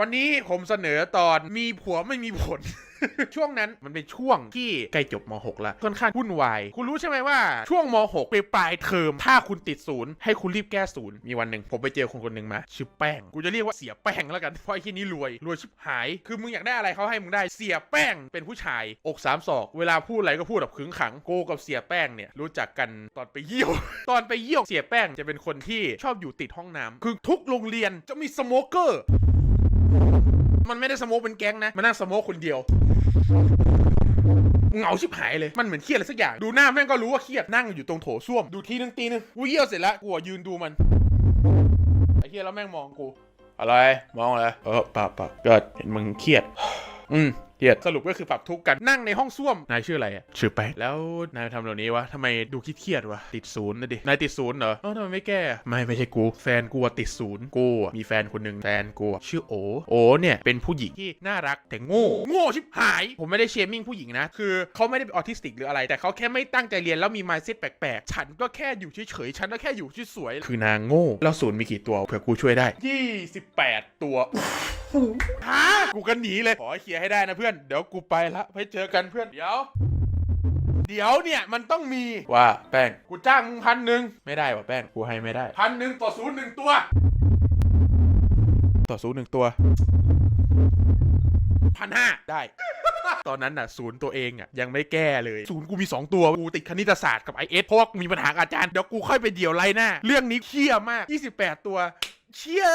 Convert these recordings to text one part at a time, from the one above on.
วันนี้ผมเสนอตอนมีผัวไม่มีผล ช่วงนั้นมันเป็นช่วงที่ใกล้จบม .6 แล้วค่อนข้างวุ่นวาย คุณรู้ใช่ไหมว่าช่วงม .6 ไปปลายเทอม ถ้าคุณติดศูนย์ให้คุณรีบแก้ศูนย์มีวันหนึ่งผมไปเจอคนคนหนึ่งมา ชื่อแป้ง กูจะเรียกว่าเสียแป้งแล้วกัน เพราะไอ้ที่นี้รวย รวยชิบหาย คือมึงอยากได้อะไรเขาให้มึงได้เสียแป้งเป็นผู้ชาย อกสามศอกเวลาพูดอะไรก็พูดแบบขึงขังโกกับเสียแป้งเนี่ยรู้จักกันตอนไปเยี่ยว ตอนไปเยี่ยวเสียแป้งจะเป็นคนที่ชอบอยู่ติดห้องน้ำคือทุกโรงเรียนจะมีสโมเกอร์ มันไม่ได้สโมกเป็นแก๊งนะ มันนั่งสโมกคนเดียวเหงาชิบหายเลย มันเหมือนเครียดอะไรสักอย่าง ดูหน้าแม่งก็รู้ว่าเครียด นั่งอยู่ตรงโถส้วม ดูทีนึงตีนึงกูเยี่ยวเสร็จแล้วกูยืนดูมัน ไอ้เฮียแล้วแม่งมองกู อะไร มองอะไร เออปะปะก็เห็นมึงเครียด อืม เครียดสรุปก็คือปรับทุกข์กันนั่งในห้องส้วมนายชื่ออะไรอะชื่อแป้งแล้วนายทำแบบนี้วะทำไมดูเครียดๆวะติดศูนย์นะดินายติดศูนย์เหรอเอ้าทำไมไม่แก้อะไม่ไม่ใช่กูแฟนกูอะติดศูนย์กูอะมีแฟนคนหนึ่งแฟนกูอะชื่อโอโอเนี่ยเป็นผู้หญิงที่น่ารักแต่โง่โง่ชิบหาย ผมไม่ได้เชมมิ่งผู้หญิงนะคือเขาไม่ได้เป็นออทิสติกหรืออะไร แต่เขาแค่ไม่ตั้งใจเรียนแล้วมีมายเซ็ตแปลกๆ ฉันก็แค่อยู่เฉยๆฉันก็แค่อยู่สวยๆคือนางโง่แล้วศูนย์มีกี่ตัวเผื่อกูช่วยได้ 28 ตัว ฮะกูก็หนีเลย ขอเคลียร์ให้ได้นะเพื่อน เดี๋ยวกูไปละไปเจอกันเพื่อน เดี๋ยว เดี๋ยวเนี่ยมันต้องมีว่าแป้ง กูจ้างมึงพันหนึ่งไม่ได้ว่ะแป้ง กูให้ไม่ได้พันหนึ่งต่อศูนย์หนึ่งตัว ต่อศูนย์หนึ่งตัวพันห้าได้ ตอนนั้นน่ะศูนย์ตัวเองอะยังไม่แก้เลยศูนย์กูมี 2 ตัว กูติดคณิตศาสตร์กับ i อเพราะว่ากูมีปัญหาอาจารย์ เดี๋ยวกูค่อยไปเดี่ยวไล่หน้า เรื่องนี้เครียดมาก 28 ตัว เชี่ย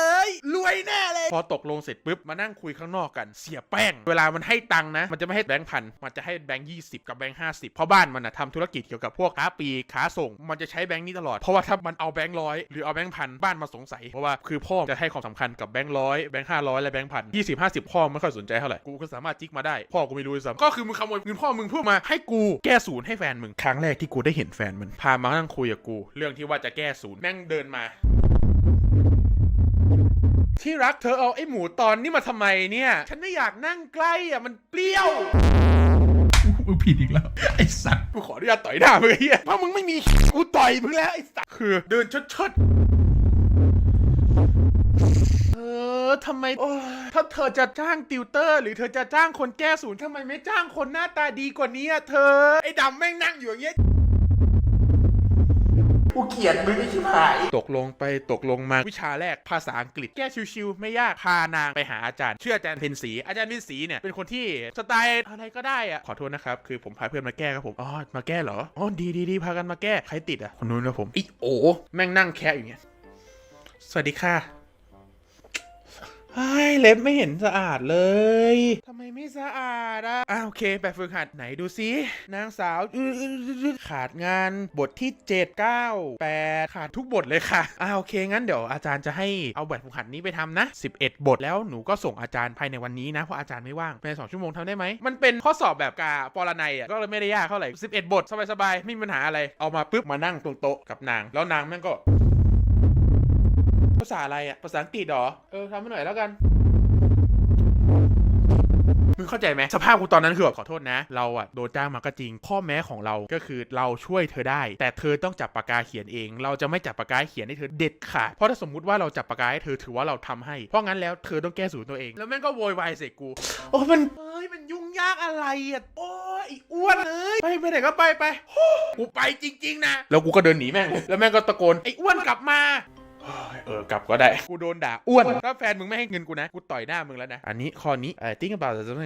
รวยแน่เลย พอตกลงเสร็จปุ๊บมานั่งคุยข้างนอกกันเสียแป้ง เวลามันให้ตังค์นะ มันจะไม่ให้แบงค์พันมันจะให้แบงค์ยี่สิบกับแบงค์ห้าสิบเพราะบ้านมันนะทำธุรกิจเกี่ยวกับพวกค้าปลีกค้าส่ง มันจะใช้แบงค์นี้ตลอด เพราะว่าถ้ามันเอาแบงค์ร้อยหรือเอาแบงค์พันบ้านมาสงสัยเพราะว่าคือพ่อจะให้ความสำคัญกับแบงค์ร้อยแบงค์ห้าร้อยและแบงค์พันยี่สิบห้าสิบพ่อไม่ค่อยสนใจเท่าไหร่กูก็สามารถจิกมาได้ พ่อกูไม่รู้ด้วยซ้ำก็คือมึงขโมยเงินพ่อมึงเพื่อมาให้กูแก้ศูนย์ให้แฟนมึงครั้งแรกที่กูได้เห็นแฟนมันพามานั่งคุยกับกู เรื่องที่ว่าจะแก้ศูนย์แม่งเดินมา ที่รักเธอเอาไอ้หมูตอนนี้มาทำไมเนี่ย ฉันไม่อยากนั่งใกล้อะมันเปรี้ยว มึงผิดอีกแล้ว ไอ้สัตว์กูขออนุญาตต่อยหน้ามึงไอ้เฮียเพราะมึงไม่มีกูต่อยมึงแล้วไอ้สัสคือเดินชดชดเออทำไมโอ้ยถ้าเธอจะจ้างติวเตอร์ หรือเธอจะจ้างคนแก้ศูนย์ทำไมไม่จ้างคนหน้าตาดีกว่านี้อะเธอ ไอ้ดำแม่งนั่งอยู่อย่างเงี้ย กูเกลียดมึงไอ้ชิบหาย ตกลงไปตกลงมาวิชาแรกภาษาอังกฤษแก้ชิวๆไม่ยากพานางไปหาอาจารย์เชื่ออาจารย์เพนสีอาจารย์เพนสีเนี่ยเป็นคนที่สไตล์อะไรก็ได้อะขอโทษนะครับคือผมพาเพื่อนมาแก้ครับผมอ๋อมาแก้เหรออ๋อดีดีดีพากันมาแก้ใครติดอะคนนู้นนะผมอีโอแม่งนั่งแคะอย่างเงี้ยสวัสดีค่ะ เฮ้ยเล็บไม่เห็นสะอาดเลยทำไมไม่สะอาดอะอ่าโอเคแบบฝึกหัดไหนดูซินางสาวขาดงานบทที่ 7 9 8 ขาดทุกบทเลยค่ะอ่าโอเคงั้นเดี๋ยวอาจารย์จะให้เอาแบบฝึกหัดนี้ไปทำนะ 11 บทแล้วหนูก็ส่งอาจารย์ภายในวันนี้นะเพราะอาจารย์ไม่ว่างภายในสองชั่วโมงทำได้ไหมมันเป็นข้อสอบแบบกาปรนัยอะก็เลยไม่ได้ยากเท่าไหร่11 บทสบายๆไม่มีปัญหาอะไรเอามาปุ๊บมานั่งตรงโต๊ะกับนาง แล้วนางแม่งก็ ษาอะไรอะภาษาอังกฤษเหรอ เออทำให้หน่อยแล้วกัน มึงเข้าใจไหมสภาพกูตอนนั้นคือแบบขอโทษนะ เราอะโดนจ้างมาก็จริง ข้อแม้ของเราก็คือเราช่วยเธอได้ แต่เธอต้องจับปากกาเขียนเอง เราจะไม่จับปากกาเขียนให้เธอเด็ดขาดเพราะถ้าสมมุติว่าเราจับปากกาให้เธอถือว่าเราทำให้ เพราะงั้นแล้วเธอต้องแก้สูตรตัวเอง แล้วแม่งก็โวยวายใส่กู โอ้ยมันเอ้ยมันยุ่งยากอะไรอะโอ้ยไอ้อ้วนเอ้ยไปไปไหนก็ไปไปโอ้กูไปจริง ๆ นะ แล้วกูก็เดินหนีแม่งเลยแล้วแม่งก็ตะโกนไอ้อ้วนกลับมา เฮ้ยเออกลับก็ได้ กูโดนด่าอ้วน ถ้าแฟนมึงไม่ให้เงินกูนะ กูต่อยหน้ามึงแล้วนะ อันนี้ข้อนี้เออติ้งกับเปล่าจะต้อง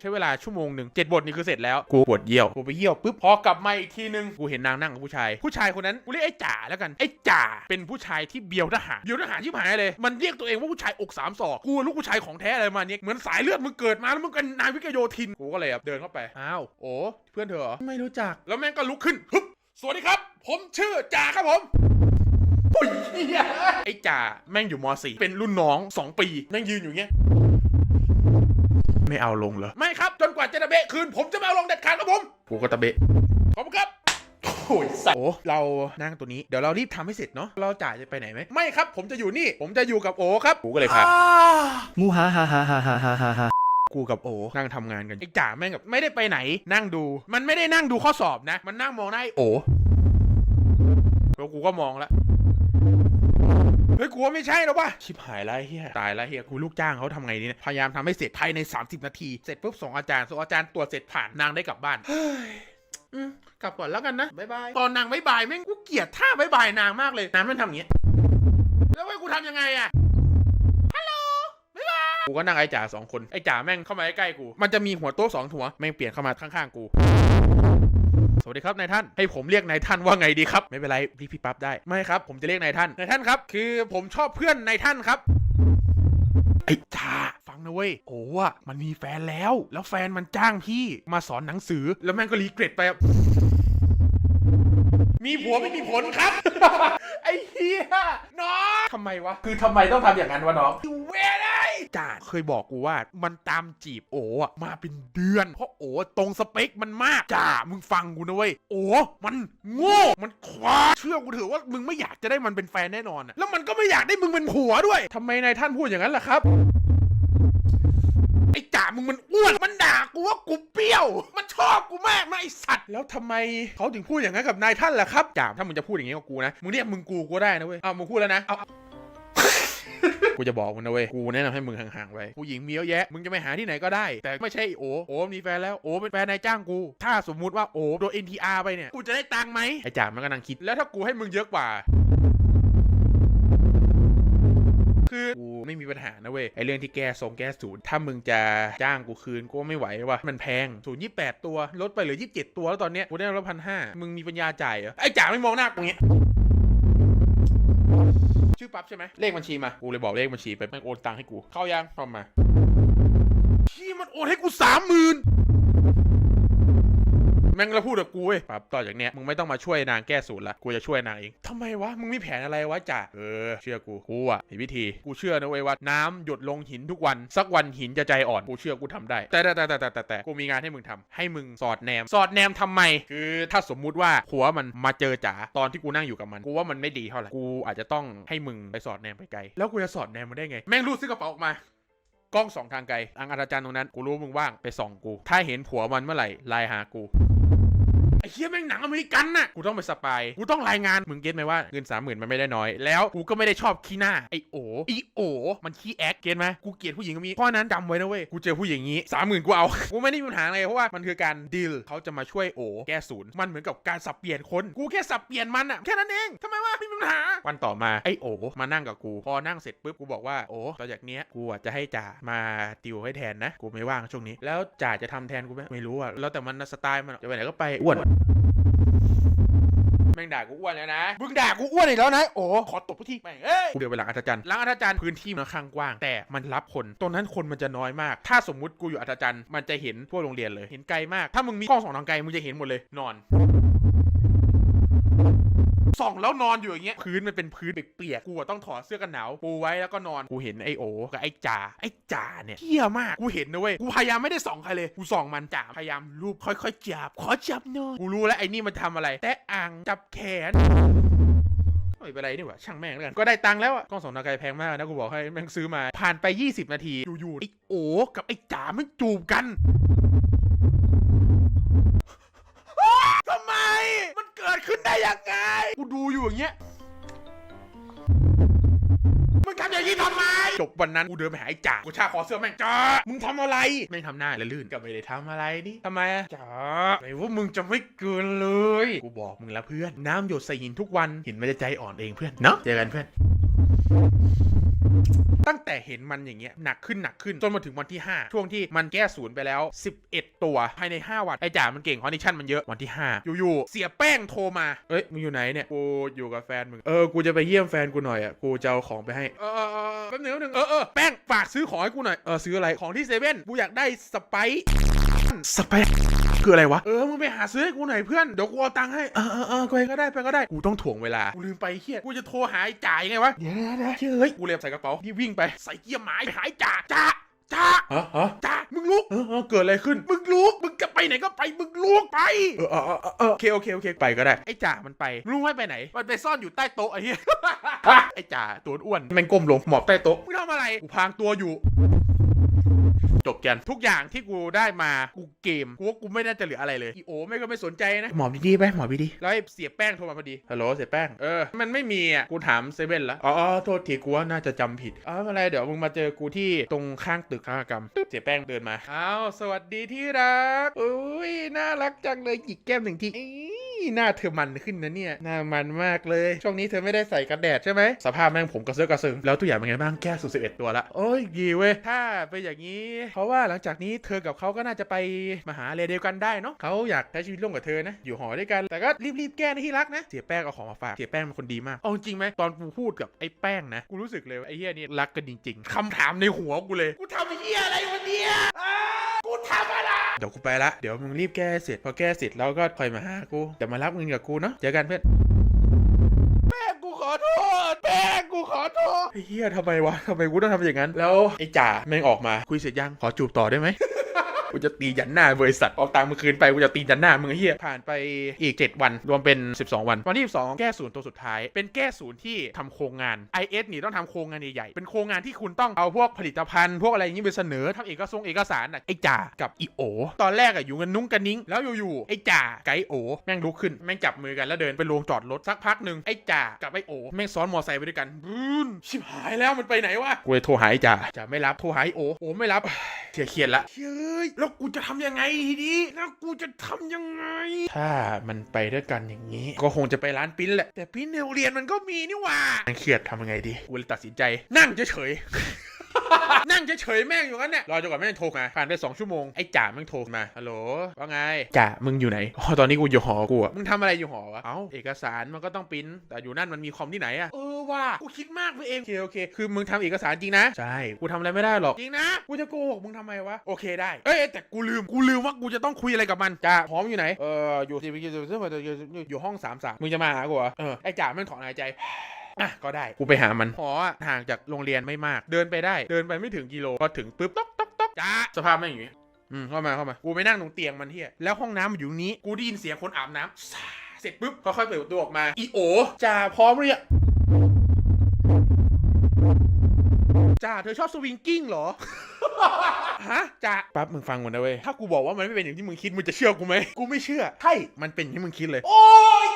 ใช้เวลาชั่วโมงหนึ่งเจ็ดบทนี่คือเสร็จแล้ว กูปวดเยี่ยว กูไปเยี่ยวปุ๊บ พอกลับมาอีกทีนึง กูเห็นนางนั่งกับผู้ชาย ผู้ชายคนนั้น กูเรียกไอ้จ่าแล้วกัน ไอ้จ่าเป็นผู้ชายที่เบียวทหาร เบียวทหารที่หายเลย มันเรียกตัวเองว่าผู้ชายอกสามศอก กูลูกผู้ชายของแท้อะไรประมาณนี้เหมือนสายเลือดมึงเกิดมาแล้วมึงเป็นนายวิกโยธิน กูก็เลยแบบเดินเข้าไป อ้าว โอ้ เพื่อนเธอเหรอไม่รู้จัก แล้วแม่งก็ลุกขึ้นฮึบสวัสดีครับ ผมชื่อจ่าครับผม โอ้ยไอ้จ่าแม่งอยู่ม .4 เป็นรุ่นน้อง 2 ปีนั่งยืนอยู่เงี้ยไม่เอาลงเหรอ ไม่ครับ จนกว่าจะตะเบะคืน ผมจะไม่เอาลงเด็ดขาดครับผมกูก็ตะเบะขอบคุณครับโอ้ยสัโอ้เรานั่งตัวนี้ เดี๋ยวเรารีบทำให้เสร็จเนาะ เราจ่ายจะไปไหนไหม ไม่ครับ ผมจะอยู่นี่ ผมจะอยู่กับโอครับกูก็เลยพามูฮ่าฮ่าฮ่าฮ่าฮ่าฮ่าฮากูกับโอนั่งทำงานกัน ไอ้จ่าแม่งแบบไม่ได้ไปไหน นั่งดู มันไม่ได้นั่งดูข้อสอบนะ มันนั่งมองหน้าโอแล้วกูก็มองแล้ว เฮ้ยกูว่าไม่ใช่แล้วว่ะชิบหายแล้วไอ้เฮียตายแล้วเฮียกูลูกจ้างเขาทำไงดีเนี่ยพยายามทำให้เสร็จภายใน 30 นาที เสร็จปุ๊บส่งอาจารย์ส่งอาจารย์ตรวจเสร็จผ่านนางได้กลับบ้านเฮ้ยอืมกลับก่อนแล้วกันนะบ๊ายบายตอนนางบ๊ายบายแม่งกูเกลียดท่าบ๊ายบายนางมากเลยนางมันทำอย่างเงี้ยแล้วให้กูทำยังไงอะฮัลโหลบ๊ายบายกูก็นั่งไอ้จ่าสองคนไอ้จ่าแม่งเข้ามาใกล้ๆกู มันจะมีหัวโต๊ะสองหัวแม่งเปลี่ยนเข้ามาข้างๆกู สวัสดีครับนายท่านให้ผมเรียกนายท่านว่าไงดีครับ ไม่เป็นไรพี่พี่ปั๊บได้ไม่ครับ ผมจะเรียกนายท่านนายท่านครับ คือผมชอบเพื่อนนายท่านครับไอ้จ้าฟังนะเว้ยโอ้อะมันมีแฟนแล้ว แล้วแฟนมันจ้างพี่มาสอนหนังสือแล้วแม่งก็รีเกรดไป มีผัวไม่มีผลครับ ไอ้เฮียน้องทำไมวะ คือทำไมต้องทำอย่างนั้นวะน้องเวรไอ้จ่าเคยบอกกูว่ามันตามจีบโออะมาเป็นเดือน เพราะโอตรงสเปคมันมากจ่ามึงฟังกูนะเว้ยโอมันโง่มันควาเชื่อกูเถอะว่ามึงไม่อยากจะได้มันเป็นแฟนแน่นอนอะแล้วมันก็ไม่อยากได้มึงเป็นผัวด้วยทำไมนายท่านพูดอย่างนั้นล่ะครับ ไอ้จ่ามึงมันอ้วนมัน ด่ากูว่ากูเปรี้ยว มันชอบกูมากนะไอสัตว์ แล้วทำไมเขาถึงพูดอย่างนั้นกับนายท่านล่ะครับจ่าถ้ามึงจะพูดอย่างนี้กับกูนะ มึงเรียกมึงกูก็ได้นะเว้ย เอามึงพูดแล้วนะ เอากูจะบอกมึงนะเว้ย กูแนะนำให้มึงห่างๆไว้ ผู้หญิงมีเยอะแยะ มึงจะไปหาที่ไหนก็ได้ แต่ไม่ใช่โอโอมีแฟนแล้ว โอเป็นแฟนนายจ้างกู ถ้าสมมุติว่าโอโดน NTR ไปเนี่ย กูจะได้ตังค์ไหมไอ้จ่ามันก็นั่งคิด แล้วถ้ากูให้มึงเยอะกว่า คือกู ไม่มีปัญหานะเว้ยไอเรื่องที่แก้ทรงแก้ศูนย์ถ้ามึงจะจ้างกูคืนกูไม่ไหวว่ะมันแพงศูนย์ยี่แปดตัวลดไปเหลือยี่สิบเจ็ดตัวแล้วตอนเนี้ยกูได้ร้อยพันห้ามึงมีปัญญาจ่ายเหรอไอจ๋าไม่มองหน้ากูเงี้ยชื่อปั๊บใช่ไหมเลขบัญชีมา กูเลยบอกเลขบัญชีไปแม่โอนตังค์ให้กู เข้ายังเข้ามาที่มันโอนให้กูสามหมื่น แม่งแล้วพูดกับกูเว้ยปั๊บต่อจากเนี้ยมึงไม่ต้องมาช่วยนางแก้สูตรละกูจะช่วยนางเองทำไมวะมึงมีแผนอะไรวะจ่าเออเชื่อกูกูอะมีวิธีกูเชื่อนะเว้ยว่าน้ำหยดลงหินทุกวันสักวันหินจะใจอ่อนกูเชื่อกูทำได้แต่แต่แต่แต่แต่แต่แต่กูมีงานให้มึงทำให้มึงสอดแนม สอดแนมทำไม คือถ้าสมมุติว่าผัวมันมาเจอจ๋าตอนที่กูนั่งอยู่กับมันกูว่ามันไม่ดีเท่าไหร่กูอาจจะต้องให้มึงไปสอดแนมไปไกลแล้วกูจะสอดแนมมันได้ไงแม่งรูดซื้อกระเป๋าออกมากล้องสองทางไกลอังอาจารย์ตรงนั้น กูรู้มึงว่างไปส่องกู ถ้าเห็นผัวมันเมื่อไหร่ไลน์หากู อ้เฮียแม่งหนังอเมริกันน่ะกูต้องไปสปายกูต้องรายงานมึงเก็ตไหมว่าเงินสามหมื่นมันไม่ได้น้อย แล้วกูก็ไม่ได้ชอบขี้หน้าไอโอไอโอมันขี้แอคเก็ตไหมกูเกลียดผู้หญิงก็มีเพราะนั้นจำไว้นะเว้ยกูเจอผู้หญิงงนี้สามหมื่นกูเอากูไม่ได้มีปัญหาอะไรเพราะว่ามันคือการดีลเขาจะมาช่วยโอแก้ศูนย์มันเหมือนกับการสับเปลี่ยนคนกูแค่สับเปลี่ยนมันอะแค่นั้นเองทำไมวะไม่มีปัญหาวันต่อมาไอโอมานั่งกับกู พอนั่งเสร็จปุ๊บกูบอกว่าโอ้ต่อจากเนี้ยกูอะจะให้จ่ามาติวให้แทนนะ กูไม่ว่างช่วงนี้ แล้วจ่าจะทำแทนกูไหมไม่รู้อะแล้วแต่มันสไตล์มันจะไปไหนก็ไปอ้วนแม่งด่ากูอ้วนแล้วนะ มึงด่ากูอ้วนอีกแล้วนะ โอ้ ขอตบพี่แม่งเอ้ยกูเดินไปหลังอัธจันทร์หลังอัธจันทร์พื้นที่มันค่อนข้างกว้าง แต่มันรับคน ตรงนั้นคนมันจะน้อยมาก ถ้าสมมุติกูอยู่อัธจันทร์มันจะเห็นทั่วโรงเรียนเลย เห็นไกลมาก ถ้ามึงมีกล้องสองทางไกลมึงจะเห็นหมดเลย นอน ส่องแล้วนอนอยู่อย่างเงี้ยพื้นมันเป็นพื้นเปียกๆกูอะต้องถอดเสื้อกันหนาวปูไว้แล้วก็นอนกูเห็นไอโอกับไอจ่าไอจ่าเนี่ยเที่ยมากกูเห็นนะเว้ยกูพยายามไม่ได้ส่องใครเลยกูส่องมันจ่าพยายามรูปค่อยๆจับขอจับหน่อยกูรู้แล้วไอ้นี่มันทำอะไร แต่อ่างจับแขนไม่เป็นไรนี่หว่าช่างแม่งแล้วกันก็ได้ตังค์แล้วอะกล้องสองนาไกลแพงมากนะกูบอกให้แม่งซื้อมาผ่านไป 20 นาทีอยู่ๆไอ้โอกับไอ้จ๋ามันจูบกัน ทำไม มันเกิดขึ้นได้ยังไง กูดูอยู่อย่างเงี้ย มึงทำอย่างนี้ทำไม จบวันนั้นกูเดินไปหาไอ้จ่า กูชาคอเสื้อแม่งจ่ามึงทำอะไรแม่งทำหน้าละลื่นก็ไม่ได้ทำอะไรนี่ทำไมอะจ่าไหนว่ามึงจะไม่เกินเลย กูบอกมึงแล้วเพื่อน น้ำหยดใส่หินทุกวันหินมันจะใจอ่อนเองเพื่อน เนาะ เจอกันเพื่อน ตั้งแต่เห็นมันอย่างเงี้ยหนักขึ้นหนักขึ้นจนมาถึงวันที่ 5 ช่วงที่มันแก้ศูนย์ไปแล้ว 11 ตัวภายใน 5 วันไอ้จ่ามันเก่งคอนดิชั่นมันเยอะวันที่ 5 อยู่ๆเสียแป้งโทรมาเอ้ยมึงอยู่ไหนเนี่ยกูอยู่กับแฟนมึงเออกูจะไปเยี่ยมแฟนกูหน่อยอะกูจะเอาของไปให้เออเออเออแป๊บนึงแป๊บนึงเออเออแป้งฝากซื้อของให้กูหน่อยเออซื้ออะไรของที่เซเว่นกูอยากได้สไปซ์สไปซ์ คืออะไรวะ เออ มึงไปหาซื้อให้กูหน่อยเพื่อน เดี๋ยวกูเอาตังค์ให้ เออเออเออไปก็ได้ไปก็ได้ กูต้องถ่วงเวลา กูลืมไปเฮียกูจะโทรหาไอ้จ่ายไงวะ เดี๋ยวเดี๋ยวเดี๋ยวเฮ้ย กูเรียบใส่กระเป๋านี่วิ่งไปใส่เกียร์หมายไปหาไอ้จ่าจ่าจ่าฮะฮะจ่ามึงลุกเออเออเกิดอะไรขึ้น มึงลุก มึงจะไปไหนก็ไป มึงลุกไป เออเออเออเออเออโอเค โอเค โอเค ไปก็ได้ ไอ้จ่ามันไปมึงรู้ไหมไปไหน มันไปซ่อนอยู่ใต้โต๊ะไอ้เหี้ย ไอ้จ่าตัวอ้วนแม่งก้มลงหมอบใต้โต๊ะ มึงทำอะไร กูพรางตัวอยู่ จบกันทุกอย่างที่กูได้มากูเกมกูว่ากูไม่น่าจะเหลืออะไรเลยอีโอไม่ก็ไม่สนใจนะหมอดีๆไปหมอดีๆแล้วไอ้เสียแป้งโทรมาพอดีฮัลโหลเสียแป้งเออมันไม่มีอะกูถามเซเว่นแล้วอ๋ออ๋อโทษทีกูว่าน่าจะจำผิดอ๋อไม่เป็นไรเดี๋ยวมึงมาเจอกูที่ตรงข้างตึกฆาตกรรมตึ๊บเสียแป้งเดินมาอ้าวสวัสดีที่รักอุ้ยน่ารักจังเลยจิกแก้มหนึ่งทีอี๋ หน้าเธอมันขึ้นนะเนี่ย หน้ามันมากเลย ช่วงนี้เธอไม่ได้ใส่กันแดดใช่ไหม สภาพแม่งผมกระเซาะกระเซิงแล้วตัวอย่างเป็นไงบ้าง แก้สูตรสิบเอ็ดตัวละ โอ้ยดีเว้ย ถ้าเป็นอย่างนี้ เพราะว่าหลังจากนี้เธอกับเขาก็น่าจะไปมหาลัยเดียวกันได้เนาะเขาอยากใช้ชีวิตร่วมกับเธอนะ อยู่หอด้วยกัน แต่ก็รีบๆแก้นะที่รักนะ เสียแป้งเอาของมาฝาก เสียแป้งเป็นคนดีมาก เอาจริงไหมตอนกูพูดกับไอ้แป้งนะ กูรู้สึกเลยไอ้เฮียนี่รักกันจริง ๆคำถามในหัวกูเลย กูทำไอ้เฮียอะไรวันเนี้ย กูทำอะไรเดี๋ยวกูไปละ เดี๋ยวมึงรีบแก้เสร็จ พอแก้เสร็จแล้วก็คอยมาหากูจะมารับเงินกับกูเนาะ เจอกันเพื่อนแป้งกูขอโทษแป้งกูขอโทษ ไอ้เฮียทำไมวะทำไมกูต้องทำอย่างนั้น แล้วไอ้จ่าแม่งออกมา คุยเสร็จยัง ขอจูบต่อได้ไหม กูจะตียันหน้าบริษัทเอาตังค์มาคืนไปกูจะตียันหน้ามึงไอ้เฮียผ่านไปอีก 7 วัน รวมเป็น 12 วัน วันที่12แก้ศูนย์ตัวสุดท้าย เป็นแก้ศูนย์ที่ทำโครงงาน IS นี่ต้องทำโครงงานใหญ่ๆเป็นโครงงานที่คุณต้องเอาพวกผลิตภัณฑ์ พวกอะไรอย่างนี้ไปเสนอทำเอกสงเอกสารน่ะไอ้จ่ากับอีโอตอนแรกอะอยู่กันนุ้งกันนิ้งแล้วอยู่ๆไอ้จ่ากับไอ้โอแม่งลุกขึ้นแม่งจับมือกันแล้วเดินไปโรงจอดรถสักพักหนึ่งไอ้จ่ากับไอ้โอแม่งซ้อนมอไซค์ไปด้วยกันบูนชิบหายแล้วมันไปไหนวะกูเลยโทรหาไอ้จ่าจ่าไม่รับโทรหาไอ้โอโอไม่รับเสียเขียนละเฮ้ยแล้วกูจะทำยังไงทีนี้แล้วกูจะทำยังไง ถ้ามันไปด้วยกันอย่างนี้ ก็คงจะไปร้านปิ้นแหละ แต่ปิ้นในโรงเรียนมันก็มีนี่หว่าเครียดทำยังไงดีกูเลยตัดสินใจ นั่งเฉยๆ นั่งเฉยๆแม่งอยู่งั้นเนี่ยรอจนกว่าแม่งโทรมาผ่านไป2ชั่วโมงไอ้จ่าแม่งโทรมาฮัลโหลว่าไงจ่ามึงอยู่ไหนอ๋อตอนนี้กูอยู่หอกูอะมึงทำอะไรอยู่หอวะเอ้าเอกสารมันก็ต้องปริ้นแต่อยู่นั่นมันมีคอมที่ไหนอะเออว่ะกูคิดมากไปเองโอเคโอเคคือมึงทำเอกสารจริงนะใช่กูทำอะไรไม่ได้หรอกจริงนะกูจะโกหกมึงทำไมวะโอเคได้เอ้ยแต่กูลืมกูลืมว่ากูจะต้องคุยอะไรกับมันจ่าพร้อมอยู่ไหนเอออยู่ที่อยู่ห้องสามสามมึงจะมาหากูเหรอเออไอ้จ่าแม่งถอนหายใจ อะก็ได้กูไปหามันหออะห่างจากโรงเรียนไม่มาก เดินไปได้ เดินไปไม่ถึงกิโลพอถึงปุ๊บต๊อกต๊อกต๊อกจ้าสภาพแม่งอย่างงี้อืมเข้ามาเข้ามากูไปนั่งตรงเตียงมันเฮียแล้วห้องน้ำมันอยู่ตรงนี้กูได้ยินเสียงคนอาบน้ำซ่าเสร็จปุ๊บค่อยๆเปิดประตูออกมาอีโอจ่าพร้อมหรือยังจ่าเธอชอบสวิงกิ้งเหรอฮะจ่าปั๊บมึงฟังก่อนนะเว้ย ถ้ากูบอกว่ามันไม่เป็นอย่างที่มึงคิด มึงจะเชื่อกูไหม กูไม่เชื่อ ใช่ มันเป็นอย่างที่มึงคิดเลย โอ้ย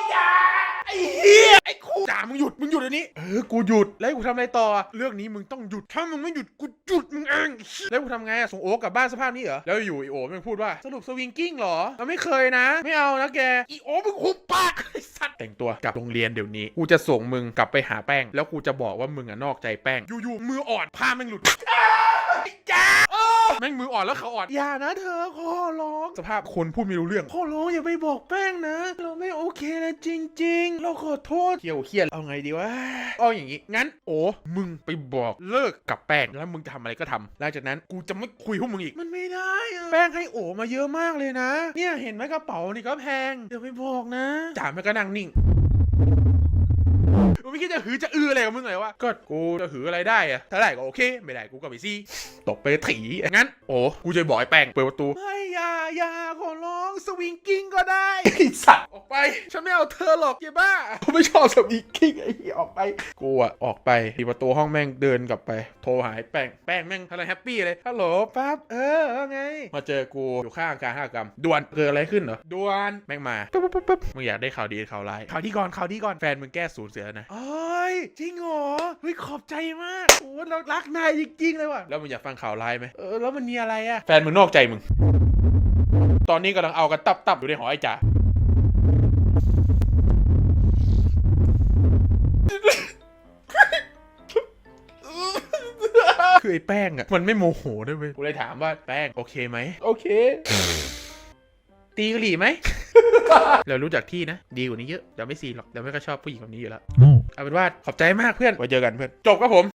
จ่าไอ้เหี้ยไอ้ครูจ่ามึงหยุดมึงหยุดเดี๋ยวนี้เออกูหยุดแล้วให้กูทำอะไรต่อ เรื่องนี้มึงต้องหยุดถ้ามึงไม่หยุดกูหยุดมึงเองแล้วกูทำไงอะส่งโอ๊กกลับบ้านสภาพนี้เหรอแล้วอยู่อีโอมึงพูดว่าสรุปสวิงกิ้งเหรอเราไม่เคยนะ ไม่เอานะแกอีโอมึงหุบปากไอ้สัตว์แต่งตัวกลับโรงเรียนเดี๋ยวนี้กูจะส่งมึงกลับไปหาแป้ง แล้วกูจะบอกว่ามึงอะนอกใจแป้งอยู่ๆมืออ่อนผ้าม่งหลุด จ้าเออแม่งมืออ่อนแล้วเขาอ่อน อย่านะเธอขอร้องสภาพคนพูดไม่รู้เรื่องขอร้องอย่าไปบอกแป้งนะ เราไม่โอเคนะจริง ๆ เราขอโทษเที่ยวเครียดเอาไงดีวะเอาอย่างงี้ งั้น โอ้มึงไปบอกเลิกกับแป้งแล้วมึงจะทำอะไรก็ทำหลังจากนั้นกูจะไม่คุยพวกมึงอีกมันไม่ได้อะแป้งให้โอมาเยอะมากเลยนะ เนี่ยเห็นไหมกระเป๋านี่ก็แพงเดี๋ยวไปบอกนะจ่ามันก็นั่งนิ่ง กูไม่คิดจะหือจะอืออะไรกับมึงเลยวะก็กูจะหืออะไรได้อะถ้าได้ก็โอเค ไม่ได้กูก็ไปซี่ตกไปถีงั้น โอ้กูจะบอกไอ้แป้งเปิดประตูเฮ้ยอย่าอย่าขอร้องสวิงกิ้งก็ได้ไอ้สัตว์ออกไปฉันไม่เอาเธอหรอกเจ้บ้ากูไม่ชอบสวิงกิ้งไอ้เหี้ยออกไปกูอะออกไปปิดประตูห้องแม่งเดินกลับไปโทรหาไอ้แป้งแป้งแม่งทำอะไรแฮปปี้เลยฮัลโหลปั๊บเออว่าไง มาเจอกูอยู่ข้างการห้ากรรมด่วนเกิดอะไรขึ้นเหรอด่วนแม่งมาปุ๊บปุ๊บปุ๊บปุ๊บมึงอยากได้ข่าวดีข่าวร้ายข่าวดีก่อนข่าวดีก่อนแฟนมึงแก้ศูนย์เสียแล้วนะเอ้ยจริงเหรอเฮ้ยขอบใจมากโอ้เรารักนายจริงๆเลยว่ะแล้วมึงอยากฟังข่าวร้ายไหมเออแล้วมันมีอะไรอะแฟนมึงนอกใจมึง ตอนนี้กำลังเอากันตับตับๆอยู่ในหอไอ้จ่าคือไอ้แป้งอะมันไม่โมโหด้วยเว้ยกูเลยถามว่าแป้งโอเคไหมโอเค ตีกะหรี่ไหม เรารู้จักที่นะ ดีกว่านี้เยอะ เดี๋ยวไม่ซีหรอก เดี๋ยวไม่ก็ชอบผู้หญิงแบบนี้อยู่แล้วโง่เอาเป็นว่าขอบใจมากเพื่อนไว้เจอกันเพื่อน จบครับผม